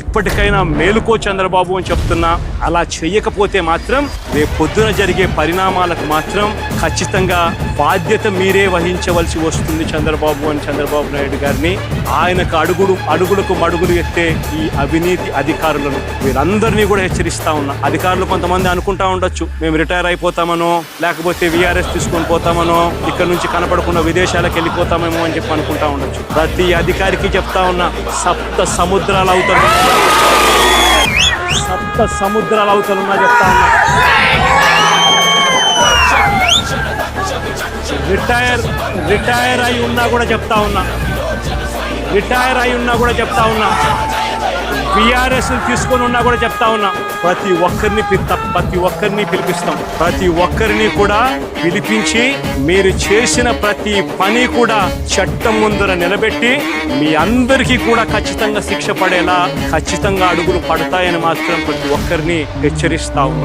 ఇప్పటికైనా మేలుకో చంద్రబాబు అని చెప్తున్నా అలా చేయకపోతే మాత్రం రేపు పొద్దున జరిగే పరిణామాలకు మాత్రం ఖచ్చితంగా బాధ్యత మీరే వహించవలసి వస్తుంది చంద్రబాబు అని చంద్రబాబు నాయుడు గారిని. ఆయనకు అడుగుడు అడుగులకు మడుగులు ఎత్తే ఈ అవినీతి అధికారులను వీరందరినీ కూడా హెచ్చరిస్తా ఉన్నా. అధికారులు కొంతమంది అనుకుంటా ఉండొచ్చు మేము రిటైర్ అయిపోతామనో లేకపోతే విఆర్ఎస్ తీసుకొని పోతామనో ఇక్కడ నుంచి కనపడకుండా విదేశాలకు వెళ్ళిపోతామేమో అని చెప్పి అనుకుంటా ఉండొచ్చు. ప్రతి అధికారికి చెప్తా ఉన్నా సప్త సముద్రాలు అవుతారు. సముద్రాల సముద్రాలు అవుతారున్నా చెప్తా ఉన్నా. రిటైర్ రిటైర్ అయి ఉన్నా కూడా చెప్తా ఉన్నా. రిటైర్ అయి ఉన్నా కూడా చెప్తా ఉన్నా. బీఆర్ఎస్ని తీసుకొని ఉన్నా కూడా చెప్తా ఉన్నా ప్రతి ఒక్కరిని ప్రతి ఒక్కరిని పిలిపిస్తాం. ప్రతి ఒక్కరిని కూడా పిలిపించి మీరు చేసిన ప్రతి పని కూడా చట్టం ముందర నిలబెట్టి మీ అందరికీ కూడా ఖచ్చితంగా శిక్ష పడేలా ఖచ్చితంగా అడుగులు పడతాయని మాత్రం ప్రతి ఒక్కరిని హెచ్చరిస్తా ఉన్నా.